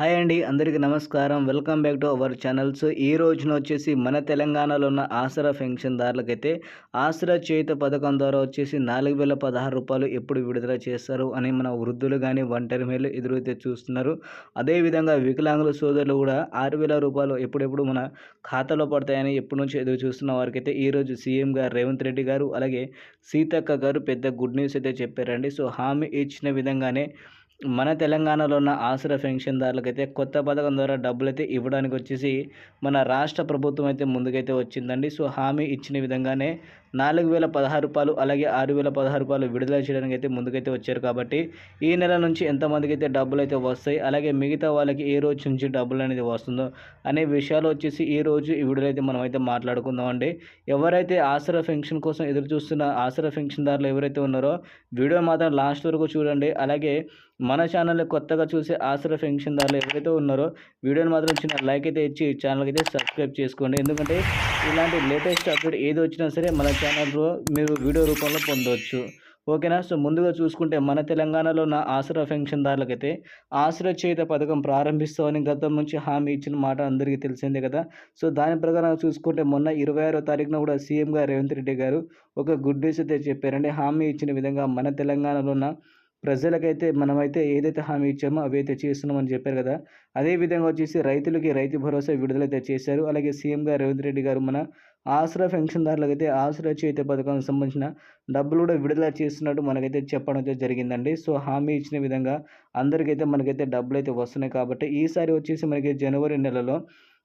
Hi అండి అందరికీ నమస్కారం. Welcome back to our channel. So ఈ రోజున వచ్చేసి మన తెలంగాణలో ఉన్న ఆసరా పెన్షన్దారులకైతే ఆసరా చేయుత పథకం ద్వారా వచ్చేసి నాలుగు వేల పదహారు రూపాయలు ఎప్పుడు విడుదల చేస్తారు అని మన వృద్ధులు కానీ ఒంటరి మేలు ఎదురైతే చూస్తున్నారు. అదేవిధంగా వికలాంగుల సోదరులు కూడా ఆరు వేల రూపాయలు ఎప్పుడెప్పుడు మన ఖాతాలో పడతాయని ఎప్పటి నుంచి ఎదురు చూస్తున్న వారికైతే ఈరోజు సీఎం గారు రేవంత్ రెడ్డి గారు అలాగే సీతక్క గారు పెద్ద గుడ్ న్యూస్ అయితే చెప్పారండి. సో హామీ ఇచ్చిన విధంగానే మన తెలంగాణలో ఉన్న ఆసరా పెన్షన్దారులకైతే కొత్త పథకం ద్వారా డబ్బులు అయితే ఇవ్వడానికి వచ్చేసి మన రాష్ట్ర ప్రభుత్వం అయితే ముందుకైతే వచ్చిందండి. సో హామీ ఇచ్చిన విధంగానే నాలుగు వేల పదహారు రూపాయలు అలాగే ఆరు వేల పదహారు రూపాయలు విడుదల చేయడానికి అయితే ముందుకైతే వచ్చారు కాబట్టి ఈ నెల నుంచి ఎంతమందికి అయితే డబ్బులు అయితే వస్తాయి అలాగే మిగతా వాళ్ళకి ఏ రోజు నుంచి డబ్బులు అనేది వస్తుందో అనే విషయాలు వచ్చేసి ఈ రోజు ఈ వీడియోలో మనం అయితే మాట్లాడుకుందామండి. ఎవరైతే ఆసరా ఫెన్షన్ కోసం ఎదురు చూస్తున్న ఆసరా పెన్షన్దారులు ఎవరైతే ఉన్నారో వీడియో మాత్రం లాస్ట్ వరకు చూడండి. అలాగే మన ఛానల్ కొత్తగా చూసే ఆసరా ఫెన్షన్దారులు ఎవరైతే ఉన్నారో వీడియోని మాత్రం చిన్న లైక్ అయితే ఇచ్చి ఛానల్కి అయితే సబ్స్క్రైబ్ చేసుకోండి. ఎందుకంటే ఇలాంటి లేటెస్ట్ అప్డేట్ ఏది వచ్చినా సరే మన ఛానల్లో మీరు వీడియో రూపంలో పొందవచ్చు ఓకేనా? సో ముందుగా చూసుకుంటే మన తెలంగాణలో ఉన్న ఆసరా పెన్షన్దారులకైతే ఆసరా చేత పథకం ప్రారంభిస్తామని గతం నుంచి హామీ ఇచ్చిన మాట అందరికీ తెలిసిందే కదా. సో దాని ప్రకారం చూసుకుంటే మొన్న ఇరవై ఆరో తారీఖున కూడా సీఎంగా రేవంత్ రెడ్డి గారు ఒక గుడ్ న్యూస్ అయితే చెప్పారంటే హామీ ఇచ్చిన విధంగా మన తెలంగాణలో ఉన్న ప్రజలకైతే మనమైతే ఏదైతే హామీ ఇచ్చామో అవి అయితే చేస్తున్నామని చెప్పారు కదా. అదేవిధంగా వచ్చేసి రైతులకి రైతు భరోసా విడుదలైతే చేశారు. అలాగే సీఎం గారు రేవంత్ రెడ్డి గారు మన ఆసరా పెన్షన్దారులకు అయితే ఆసరా చేతి పథకానికి సంబంధించిన డబ్బులు కూడా విడుదల చేస్తున్నట్టు మనకైతే చెప్పడం అయితే జరిగిందండి. సో హామీ ఇచ్చిన విధంగా అందరికైతే మనకైతే డబ్బులు అయితే వస్తున్నాయి కాబట్టి ఈసారి వచ్చేసి మనకి జనవరి నెలలో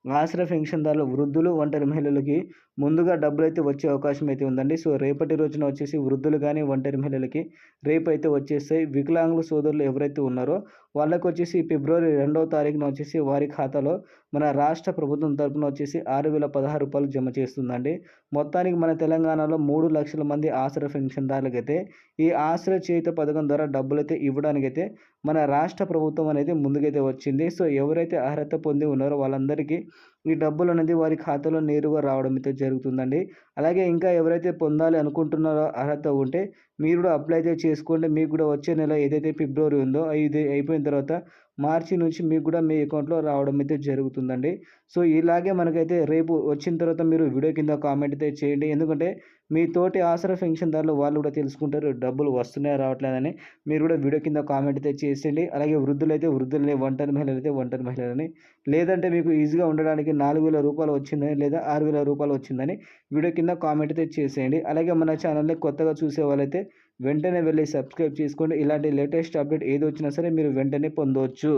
ఆసరా పెన్షన్దారులు వృద్ధులు ఒంటరి మహిళలకి ముందుగా డబ్బులు అయితే వచ్చే అవకాశం అయితే ఉందండి. సో రేపటి రోజున వచ్చేసి వృద్ధులు కానీ ఒంటరి మహిళలకి రేపు అయితే వచ్చేస్తాయి వికలాంగుల సోదరులు ఎవరైతే ఉన్నారో వాళ్ళకు వచ్చేసి ఫిబ్రవరి రెండవ తారీఖున వచ్చేసి వారి ఖాతాలో మన రాష్ట్ర ప్రభుత్వం తరపున వచ్చేసి ఆరు వేల పదహారు రూపాయలు జమ చేస్తుందండి. మొత్తానికి మన తెలంగాణలో మూడు లక్షల మంది ఆసరా పెన్షన్దారులకైతే ఈ ఆసరా చేయుత పథకం ద్వారా డబ్బులు అయితే ఇవ్వడానికైతే మన రాష్ట్ర ప్రభుత్వం అనేది ముందుకైతే వచ్చింది. సో ఎవరైతే అర్హత పొంది ఉన్నారో వాళ్ళందరికీ ఈ డబ్బులు అనేది వారి ఖాతాలో నేరుగా రావడం అయితే జరుగుతుందండి. అలాగే ఇంకా ఎవరైతే పొందాలి అనుకుంటున్నారో అర్హత ఉంటే మీరు కూడా అప్లై అయితే చేసుకోండి. మీకు కూడా వచ్చే నెల ఏదైతే ఫిబ్రవరి ఉందో ఇది అయిపోయిన తర్వాత మార్చి నుంచి మీకు కూడా మీ అకౌంట్లో రావడం అయితే జరుగుతుందండి. సో ఇలాగే మనకైతే రేపు వచ్చిన తర్వాత మీరు వీడియో కింద కామెంట్ అయితే చేయండి. ఎందుకంటే మీ తోటి ఆసరా పెన్షన్దారులు వాళ్ళు కూడా తెలుసుకుంటారు డబ్బులు వస్తున్నాయా రావట్లేదని. మీరు కూడా వీడియో కింద కామెంట్ అయితే చేసేయండి. అలాగే వృద్ధులైతే వృద్ధులని ఒంటరి మహిళలు అయితే ఒంటరి మహిళలని. లేదంటే మీకు ఈజీగా ఉండడానికి నాలుగు వేల రూపాయలు వచ్చిందని లేదా ఆరు వేల రూపాయలు వచ్చిందని వీడియో కింద కామెంట్ అయితే చేసేయండి. అలాగే మన ఛానల్ని కొత్తగా చూసే వాళ్ళైతే వెంటనే వెళ్ళి సబ్స్క్రైబ్ చేసుకోండి ఇలాంటి లేటెస్ట్ అప్డేట్ ఏది వచ్చినా సరే మీరు వెంటనే పొందవచ్చు